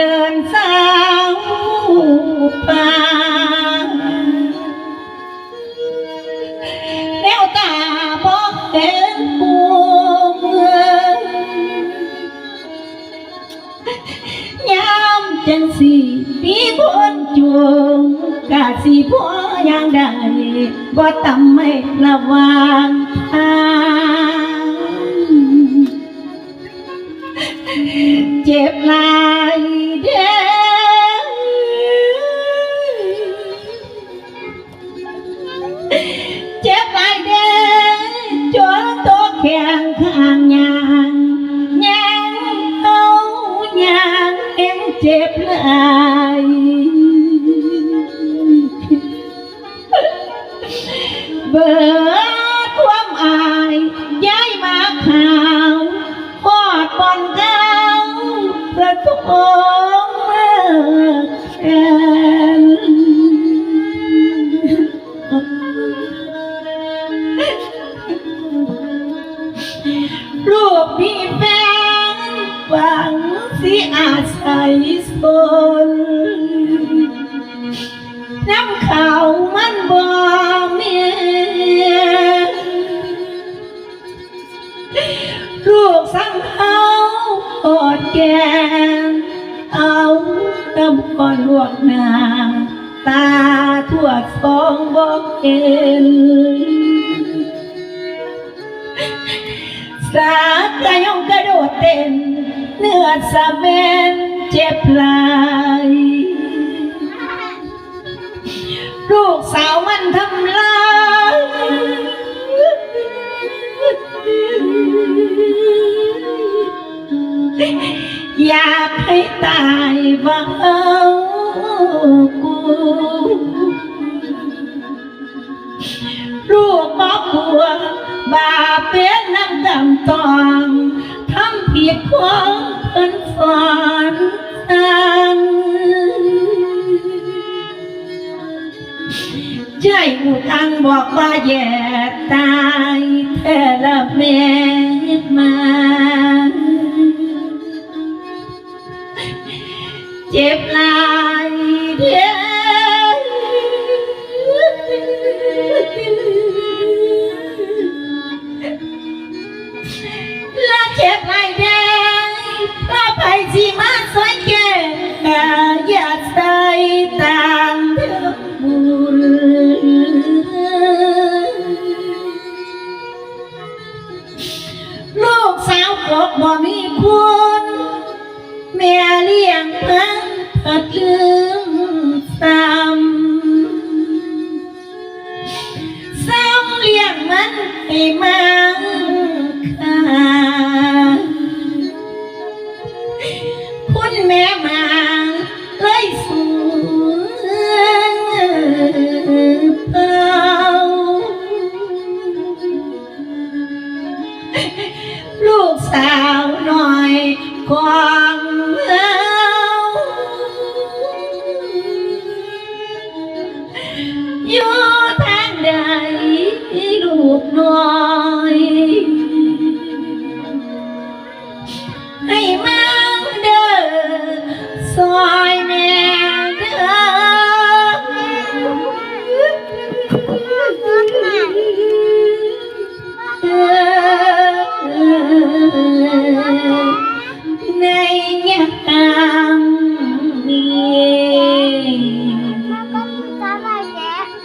เดินสาวป่าแนวตาบอกเห็นปูเมืองยามจังสีมีคนจวงกาสีพ่อยังได้บ่ตำไม่ระวังทางเจ็บลา อเจ็บหลายเด้อจนตัวแข็งข้างยางยา อาศัยสนน้ำขาวมันบ่เมียลูกสังเอากอดแกงเอากำก่อนลวกนาตาทั่วสองบอกเห็นสากกระยองกระโดดเต้น เนื้อสะเบนเจ็บลายลูกสาวมันทำลายอยากให้ตายบ้างกูลูกบอกกลัวบาเป็นน้ำดำตองำผิดความเพิ่นสอนสั่งใจอุทังบอกว่าแย่ตายแท้ละแม่มาเจ็บลายเด้อ เจ็บหลายเด้อและไปสิมาสวยแก่อย่าใส่ตามเธอบุญลูกสาวกบบ่มีคุณแม่เลี้ยงมันผัดลื อยู่ทางใดลูกน้อยให้มาเด้อซอยแม่เด้อ